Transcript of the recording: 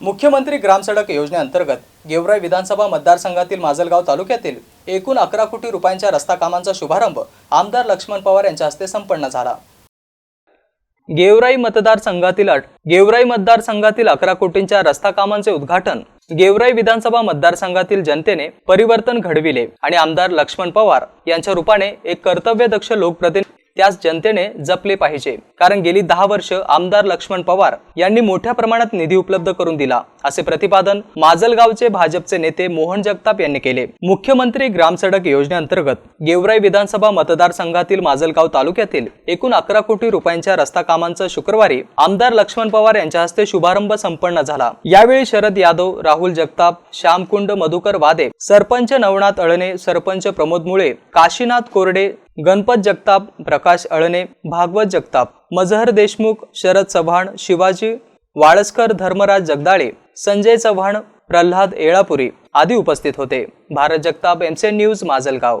मुख्यमंत्री ग्रामसडक योजनेअंतर्गत गेवराई विधानसभा मतदारसंघातील माजलगाव तालुक्यातील एकूण अकरा कोटी रुपयांच्या रस्ता कामांचा शुभारंभ आमदार लक्ष्मण पवार यांच्या हस्ते संपन्न झाला. गेवराई मतदारसंघातील अट गेवराई मतदारसंघातील अकरा कोटींच्या रस्ता कामांचे उद्घाटन गेवराई विधानसभा मतदारसंघातील जनतेने परिवर्तन घडविले आणि आमदार लक्ष्मण पवार यांच्या रूपाने एक कर्तव्यदक्ष लोकप्रतिनिधी त्यास जनतेने जपले पाहिजे. कारण गेली दहा वर्ष आमदार लक्ष्मण पवार यांनी मोठ्या प्रमाणात निधी उपलब्ध करून दिला असे प्रतिपादन माजलगावचे भाजपचे नेते मोहन जगताप यांनी केले. मुख्यमंत्री ग्रामसडक योजनेअंतर्गत गेवराई विधानसभा मतदारसंघातील माजलगाव तालुक्यातील एकूण अकरा कोटी रुपयांच्या रस्ता कामांचा शुक्रवारी आमदार लक्ष्मण पवार यांच्या हस्ते शुभारंभ संपन्न झाला. यावेळी शरद यादव राहुल जगताप श्यामकुंड मधुकर वादे सरपंच नवनाथ अळणे सरपंच प्रमोद मुळे काशीनाथ कोरडे गणपत जगताप प्रकाश अळणे भागवत जगताप मजहर देशमुख शरद चव्हाण शिवाजी वाळस्कर धर्मराज जगदाळे संजय चव्हाण प्रल्हाद येळापुरी आदी उपस्थित होते. भारत जगताप एमसेन न्यूज माजलगाव.